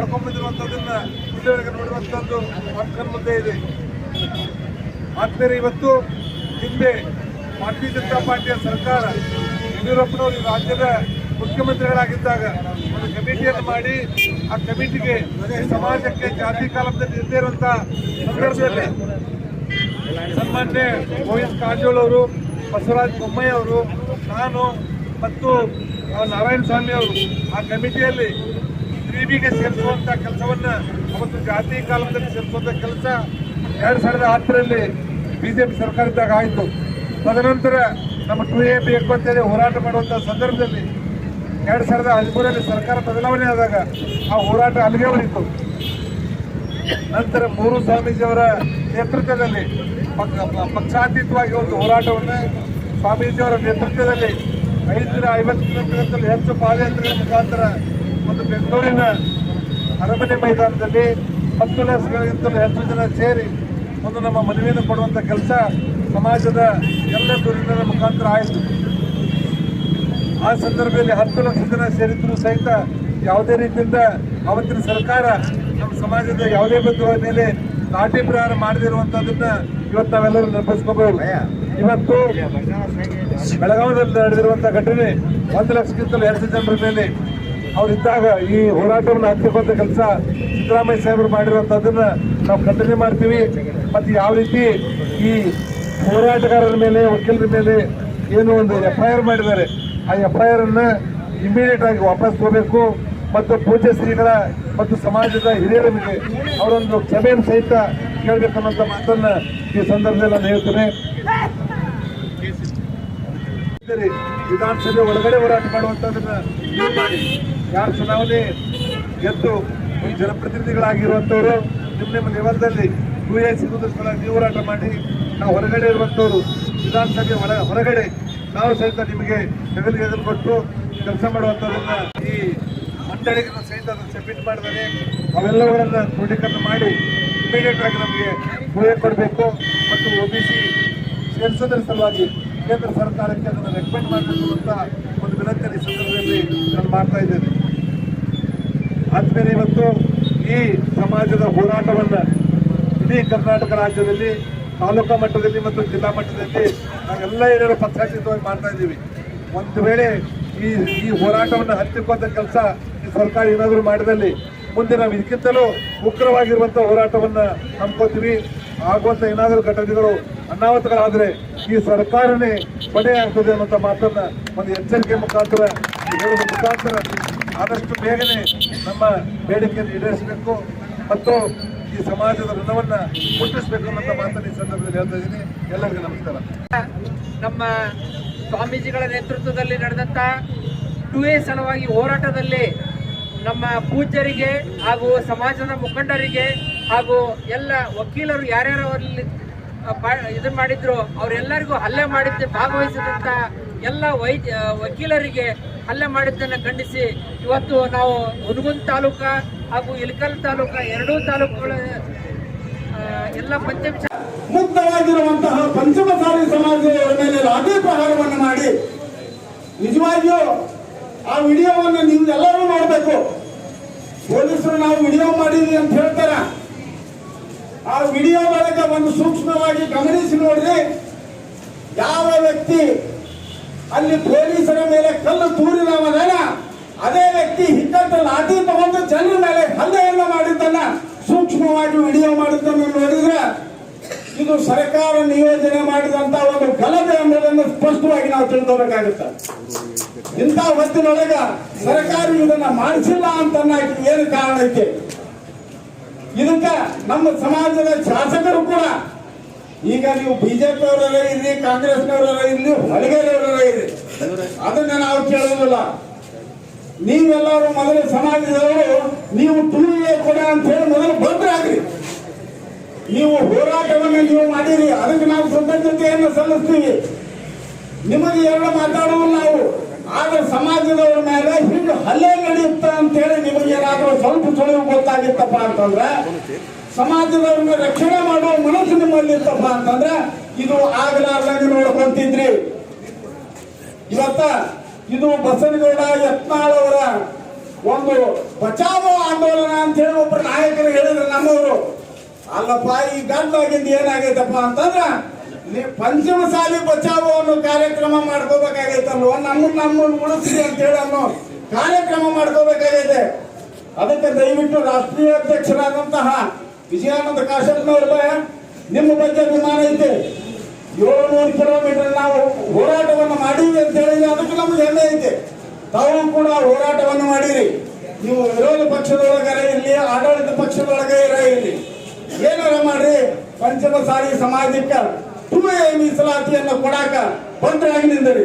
ಮಾಡ್ಕೊಂಡ್ಬಂದಿರುವಂಥದ್ದನ್ನು ಇಲ್ಲಿವರೆಗೆ ನೋಡುವಂಥದ್ದು ನಮ್ಮ ಮುಂದೆ ಇದೆ. ಆದ್ಮೇಲೆ ಇವತ್ತು ಹಿಂದೆ ಭಾರತೀಯ ಜನತಾ ಪಾರ್ಟಿಯ ಸರ್ಕಾರ ಯಡಿಯೂರಪ್ಪನವರು ರಾಜ್ಯದ ಮುಖ್ಯಮಂತ್ರಿಗಳಾಗಿದ್ದಾಗ ಒಂದು ಕಮಿಟಿಯನ್ನು ಮಾಡಿ ಆ ಕಮಿಟಿಗೆ ಸಮಾಜಕ್ಕೆ ಜಾತಿ ಕಾಲದಲ್ಲಿ ಇಲ್ಲದೇ ಇರುವಂತಹ ಸಂದರ್ಭದಲ್ಲಿ ಸನ್ಮಾನ್ಯ ಗೋವಿಂದ ಕಾರಜೋಳ ಅವರು ಬಸವರಾಜ ಬೊಮ್ಮಯ್ಯ ಅವರು, ನಾನು ಮತ್ತು ನಾರಾಯಣ ಸ್ವಾಮಿ ಅವರು ಆ ಕಮಿಟಿಯಲ್ಲಿ ತ್ರಿಬಿಗೆ ಸೇರಿಸುವಂತಹ ಕೆಲಸವನ್ನ ಅವತ್ತು ಜಾತಿ ಕಾಲದಲ್ಲಿ ಸೇರಿಸುವಂತ ಕೆಲಸ ಎರಡ್ ಸಾವಿರದ ಹತ್ತರಲ್ಲಿ ಬಿಜೆಪಿ ಸರ್ಕಾರ ಇದ್ದಾಗ ಆಯಿತು. ತದನಂತರ ನಮ್ಮ ಟು ಎ ಬೇಕು ಅಂತೇಳಿ ಹೋರಾಟ ಮಾಡುವಂತ ಸಂದರ್ಭದಲ್ಲಿ ಎರಡ್ ಸಾವಿರದ ಹದಿಮೂರರಲ್ಲಿ ಸರ್ಕಾರ ಬದಲಾವಣೆ ಆದಾಗ ಆ ಹೋರಾಟ ಅಲ್ಲಿಗೆ ಬಂದಿತ್ತು. ನಂತರ ಮೂರು ಸ್ವಾಮೀಜಿಯವರ ನೇತೃತ್ವದಲ್ಲಿ ಪಕ್ಷ- ಪಕ್ಷಾತೀತವಾಗಿ ಒಂದು ಹೋರಾಟವನ್ನು ಸ್ವಾಮೀಜಿಯವರ ನೇತೃತ್ವದಲ್ಲಿ ಐದರ ಐವತ್ತು ಕಿಲೋಮೀಟರ್ ಹೆಚ್ಚು ಪಾದಯಾತ್ರೆಗಳ ಮುಖಾಂತರ ಒಂದು ಬೆಂಗಳೂರಿನ ಅರಮನೆ ಮೈದಾನದಲ್ಲಿ ಹತ್ತು ಲಕ್ಷಗಳಿಗಿಂತಲೂ ಹೆಚ್ಚು ಜನ ಸೇರಿ ಒಂದು ನಮ್ಮ ಮನವಿಯನ್ನು ಕೊಡುವಂಥ ಕೆಲಸ ಸಮಾಜದ ಎಲ್ಲ ಧುರೀಣರ ಮುಖಾಂತರ ಆಯಿತು. ಆ ಸಂದರ್ಭದಲ್ಲಿ ಹತ್ತು ಲಕ್ಷ ಜನ ಸೇರಿದ್ರು ಸಹಿತ ಯಾವುದೇ ರೀತಿಯಿಂದ ಅವತ್ತಿನ ಸರ್ಕಾರ ನಮ್ಮ ಸಮಾಜದ ಯಾವುದೇ ಬಂಧುಗಳ ಮೇಲೆ ಲಾಠಿ ಪ್ರಹಾರ ಮಾಡದಿರುವಂಥದ್ದನ್ನು ಇವತ್ತು ನಾವೆಲ್ಲರೂ ನೆನಪಿಸ್ಕೋಬಹುದು. ಇವತ್ತು ಬೆಳಗಾವಿಯಲ್ಲಿ ನಡೆದಿರುವಂಥ ಘಟನೆ ಒಂದು ಲಕ್ಷಕ್ಕಿಂತಲೂ ಹೆಚ್ಚು ಜನರ ಮೇಲೆ ಅವರಿದ್ದಾಗ ಈ ಹೋರಾಟವನ್ನು ಹತ್ತಿಕ್ಕುವಂತ ಕೆಲಸ ಸಿದ್ದರಾಮಯ್ಯ ಸಾಹೇಬರು ಮಾಡಿರುವಂತದನ್ನ ನಾವು ಖಂಡನೆ ಮಾಡ್ತೀವಿ. ಮತ್ತೆ ಯಾವ ರೀತಿ ಈ ಹೋರಾಟಗಾರರ ಮೇಲೆ, ವಕೀಲರ ಮೇಲೆ ಏನು ಒಂದು ಎಫ್ ಮಾಡಿದ್ದಾರೆ. ಆ ಎಫ್ ಐ ಅನ್ನ ಇಮಿಡಿಯೇಟ್ ಆಗಿ ವಾಪಸ್ ತಗೋಬೇಕು. ಮತ್ತು ಪೂಜೆ ಶ್ರೀಗಳ ಮತ್ತು ಸಮಾಜದ ಹಿರಿಯರ ಮೇಲೆ ಅವರೊಂದು ಸಭೆಯನ್ನು ಸಹಿತ ಕೇಳಬೇಕನ್ನೋಂಥ ಮಾತನ್ನ ಈ ಸಂದರ್ಭದಲ್ಲಿ ನಾನು ಹೇಳ್ತೇನೆ. ಇದ್ದರೆ. ವಿಧಾನಸಭೆ ಒಳಗಡೆ ಹೋರಾಟ ಮಾಡುವಂತದನ್ನ ನೀವು ಮಾಡಿ. ಯಾರು ಚುನಾವಣೆ ಗೆದ್ದು ಈ ಜನಪ್ರತಿನಿಧಿಗಳಾಗಿರುವಂತವರು, ನಿಮ್ಮ ನಿಮ್ಮ ಲೆವೆಲ್ದಲ್ಲಿ ಯು ಎ ಸಿಗುವುದ್ರ ನೀವು ಹೋರಾಟ ಮಾಡಿ. ನಾವು ಹೊರಗಡೆ ಇರುವಂತವರು, ವಿಧಾನಸಭೆ ಒಳ, ಹೊರಗಡೆ ನಾವು ಸಹಿತ ನಿಮಗೆ ಹೆಗಲಿಗೆ ಹೆಗಲು ಕೊಟ್ಟು ಕೆಲಸ ಮಾಡುವಂಥದ್ದನ್ನ ಈ ಮಂಡಳಿಗೆ ಸಹಿತ ಸಬ್ಮಿಟ್ ಮಾಡಿದರೆ ಅವೆಲ್ಲವರನ್ನ ಕ್ರೋಢೀಕರಣ ಮಾಡಿ ಇಮಿಡಿಯೇಟ್ ಆಗಿ ನಮಗೆ ಕೊಡಬೇಕು. ಮತ್ತು ಒ ಬಿ ಸಿ ಸೇರಿಸೋದ್ರ ಸಲುವಾಗಿ ಕೇಂದ್ರ ಸರ್ಕಾರಕ್ಕೆ ಅದನ್ನು ರೆಕಮೆಂಡ್ ಮಾಡಬೇಕು ಅಂತ ಒಂದು ವಿನಂತಿ ಈ ಸಂದರ್ಭದಲ್ಲಿ ನಾನು ಮಾಡ್ತಾ ಇದ್ದೇನೆ. ಆದ್ಮೇಲೆ ಇವತ್ತು ಈ ಸಮಾಜದ ಹೋರಾಟವನ್ನ ಇಡೀ ಕರ್ನಾಟಕ ರಾಜ್ಯದಲ್ಲಿ, ತಾಲೂಕಾ ಮಟ್ಟದಲ್ಲಿ ಮತ್ತು ಜಿಲ್ಲಾ ಮಟ್ಟದಲ್ಲಿ ನಾವೆಲ್ಲ ಏನಾದ್ರು ಪಕ್ಷಾತೀತವಾಗಿ ಮಾಡ್ತಾ ಇದ್ದೀವಿ. ಒಂದು ವೇಳೆ ಈ ಈ ಹೋರಾಟವನ್ನು ಹತ್ತಿಕ್ಕುವಂಥ ಕೆಲಸ ಈ ಸರ್ಕಾರ ಏನಾದರೂ ಮಾಡಿದಲ್ಲಿ ಮುಂದೆ ನಾವು ಇದಕ್ಕಿಂತಲೂ ಉಗ್ರವಾಗಿರುವಂಥ ಹೋರಾಟವನ್ನ ಹಮ್ಮಿಕೊತೀವಿ ಆಗುವಂಥ ಏನಾದರೂ ಘಟನೆಗಳು ಅನಾಹುತಗಳಾದ್ರೆ ಈ ಸರ್ಕಾರನೇ ಪಡೆ ಆಗ್ತದೆ ಅನ್ನುವಂಥ ಮಾತನ್ನ ಒಂದು ಎಚ್ಚರಿಕೆ ಮುಖಾಂತರ ಹೇಳುವ ಮುಖಾಂತರ ಆದಷ್ಟು ಬೇಗನೆ ನಮ್ಮ ಬೇಡಿಕೆಯನ್ನು ಈಡೇರಿಸಬೇಕು ಮತ್ತು ಈ ಸಮಾಜದ ಋಣವನ್ನ ಮುಟ್ಟಿಸ್ಬೇಕು ಅನ್ನೋ ಮಾತನ್ನು ಈ ಸಂದರ್ಭದಲ್ಲಿ ಹೇಳ್ತಾ ಇದ್ದೀನಿ. ಎಲ್ಲರಿಗೂ ನಮಸ್ಕಾರ. ನಮ್ಮ ಸ್ವಾಮೀಜಿಗಳ ನೇತೃತ್ವದಲ್ಲಿ ನಡೆದಂಥ ಟು ಎ ಸಲುವಾಗಿ ಹೋರಾಟದಲ್ಲಿ ನಮ್ಮ ಪೂಜ್ಯರಿಗೆ ಹಾಗೂ ಸಮಾಜದ ಮುಖಂಡರಿಗೆ ಹಾಗೂ ಎಲ್ಲ ವಕೀಲರು ಯಾರ್ಯಾರು ಅಲ್ಲಿ ಇದನ್ನು ಮಾಡಿದ್ರು, ಅವರೆಲ್ಲರಿಗೂ ಹಲ್ಲೆ ಮಾಡಿದ್ದೆ ಭಾಗವಹಿಸಿದಂಥ ಎಲ್ಲ ವೈದ್ಯ ವಕೀಲರಿಗೆ ಹಲ್ಲೆ ಮಾಡಿದ್ದನ್ನು ಖಂಡಿಸಿ, ಇವತ್ತು ನಾವು ಹುನಗುಂದ್ ತಾಲೂಕ ಹಾಗೂ ಇಲ್ಕಲ್ ತಾಲೂಕ ಎರಡೂ ತಾಲೂಕುಗಳ ಎಲ್ಲ ಪಂಚಮ ಮುಕ್ತವಾಗಿರುವಂತಹ ಪಂಚಮಸಾಲಿ ಸಮಾಜದವರ ಮೇಲೆ ಲಾಠಿ ಪ್ರಹಾರವನ್ನು ಮಾಡಿ, ನಿಜವಾಗಿಯೂ ಆ ವಿಡಿಯೋವನ್ನು ನೀವು ಎಲ್ಲರೂ ನೋಡಬೇಕು. ಪೊಲೀಸರು ನಾವು ವಿಡಿಯೋ ಮಾಡಿದ್ವಿ ಅಂತ ಹೇಳ್ತಾರೆ. ಆ ವಿಡಿಯೋ ಮೂಲಕ ಒಂದು ಸೂಕ್ಷ್ಮವಾಗಿ ಗಮನಿಸಿ ನೋಡ್ರಿ, ಯಾವ ವ್ಯಕ್ತಿ ಅಲ್ಲಿ ಪೊಲೀಸರ ಮೇಲೆ ಕಲ್ಲು ತೂರಿದವನ ಅದೇ ವ್ಯಕ್ತಿ ಹಿಕ್ಕಂತ ಲಾಠಿ ತಗೊಂಡು ಜನರ ಮೇಲೆ ಹಲ್ಲೆಯನ್ನ ಮಾಡಿದ್ದನ್ನ ಸೂಕ್ಷ್ಮವಾಗಿ ವಿಡಿಯೋ ಮಾಡಿದ್ದನ್ನು ನೋಡಿದ್ರೆ, ಇದು ಸರ್ಕಾರ ನಿಯೋಜನೆ ಮಾಡಿದಂತ ಒಂದು ಗಲಭೆ ಅನ್ನೋದನ್ನು ಸ್ಪಷ್ಟವಾಗಿ ನಾವು ತಿಳ್ಕೋಬೇಕಾಗುತ್ತೆ. ಇಂಥ ಹೊತ್ತಿನೊಳಗ ಸರ್ಕಾರ ಇದನ್ನ ಮಾಡಿಸಿಲ್ಲ ಅಂತ ಏನು ಕಾರಣ ಐತೆ ಇದಕ್ಕ ನಮ್ಮ ಸಮಾಜದ ಶಾಸಕರು ಕೂಡ. ಈಗ ನೀವು ಬಿಜೆಪಿ ಅವರೆಲ್ಲ ಇರ್ರಿ, ಕಾಂಗ್ರೆಸ್ನವರೆಲ್ಲ ಇರ್ಲಿ ಹೊಳಗೇರವರ ಇರ್ರಿ. ಅದನ್ನ ನಾವು ಕೇಳೋದಿಲ್ಲ. ನೀವೆಲ್ಲರೂ ಮೊದಲು ಸಮಾಜದವರು, ನೀವು ಟೂರಿಯೇ ಕೊಡ ಅಂತ ಹೇಳಿ ಮೊದಲು ಆಗ್ರಿ ನೀವು ಹೋರಾಟವನ್ನು ನೀವು ಮಾಡಿರಿ, ಅದಕ್ಕೆ ನಾವು ಕೃತಜ್ಞತೆಯನ್ನು ಸಲ್ಲಿಸ್ತೀವಿ. ನಿಮಗೆ ಎರಡು ಮಾತಾಡುವ ನಾವು. ಆದ್ರೆ ಸಮಾಜದವ್ರ ಮೇಲೆ ಹಿಂಗೆ ಹಲ್ಲೆ ನಡೆಯುತ್ತ ಅಂತ ಹೇಳಿ ನಿಮಗೆ ಏನಾದರೂ ಸ್ವಲ್ಪ ಸುಳಿವು ಗೊತ್ತಾಗಿತ್ತಪ್ಪ ಅಂತಂದ್ರೆ ಸಮಾಜದವ್ರನ್ನ ರಕ್ಷಣೆ ಮಾಡುವ ಮನಸ್ಸು ನಿಮ್ಮಲ್ಲಿ ಇತ್ತಪ್ಪ ಅಂತಂದ್ರೆ, ಇದು ಆಗಲಾರ್ದಂಗೆ ನೋಡ್ಕೊಂತಿದ್ರಿ. ಇವತ್ತ ಇದು ಬಸನಗೌಡ ಯತ್ನಾಳ್ ಅವರ ಒಂದು ಬಚಾವೋ ಆಂದೋಲನ ಅಂತ ಹೇಳಿ ಒಬ್ಬರು ನಾಯಕರು ಹೇಳಿದ್ರು ನಮ್ಮವರು. ಅಲ್ಲಪ್ಪ, ಈ ಗಂಟಾಗಿದ್ದು ಏನಾಗೈತಪ್ಪ ಅಂತಂದ್ರ ಪಂಚಮಸಾಲಿ ಪಂಚಮ ಸಾಲಿ ಬಚಾವೋ ಅನ್ನೋ ಕಾರ್ಯಕ್ರಮ ಮಾಡ್ಕೋಬೇಕಾಗೈತಲ್ವ ನಮ್ಮ ನಮ್ಮನ್ನು ಅಂತ ಅಂತೇಳಿ ಅನ್ನೋ ಕಾರ್ಯಕ್ರಮ ಮಾಡ್ಕೋಬೇಕಾಗೈತೆ. ಅದಕ್ಕೆ ದಯವಿಟ್ಟು ರಾಷ್ಟ್ರೀಯ ಅಧ್ಯಕ್ಷರಾದಂತಹ ವಿಜಯಾನಂದ ಕಾಶಪ್ಪನವ್ರ ನಿಮ್ಮ ಬಗ್ಗೆ ಅಭಿಮಾನ ಐತೆ. ಏಳ್ನೂರು ಕಿಲೋಮೀಟರ್ ನಾವು ಹೋರಾಟವನ್ನು ಮಾಡೀವಿ ಅಂತ ಹೇಳಿದ್ರೆ ಅದಕ್ಕೆ ನಮ್ಗೆ ಹೆಮ್ಮೆ ಐತೆ. ತಾವು ಕೂಡ ಹೋರಾಟವನ್ನು ಮಾಡಿರಿ. ನೀವು ವಿರೋಧ ಪಕ್ಷದೊಳಗರ ಇರಲಿ, ಆಡಳಿತ ಪಕ್ಷದೊಳಗೆ ಇರ ಇರಲಿ. ಏನಾರ ಮಾಡ್ರಿ ಪಂಚಮ ಸಾರಿ ಸಮಾಜಕ್ಕೆ ಎ ಮೀಸಲಾತಿಯನ್ನು ಕೊಡಾಕ ಬಂದ್ರಾಗಿ ನಿಂದರಿ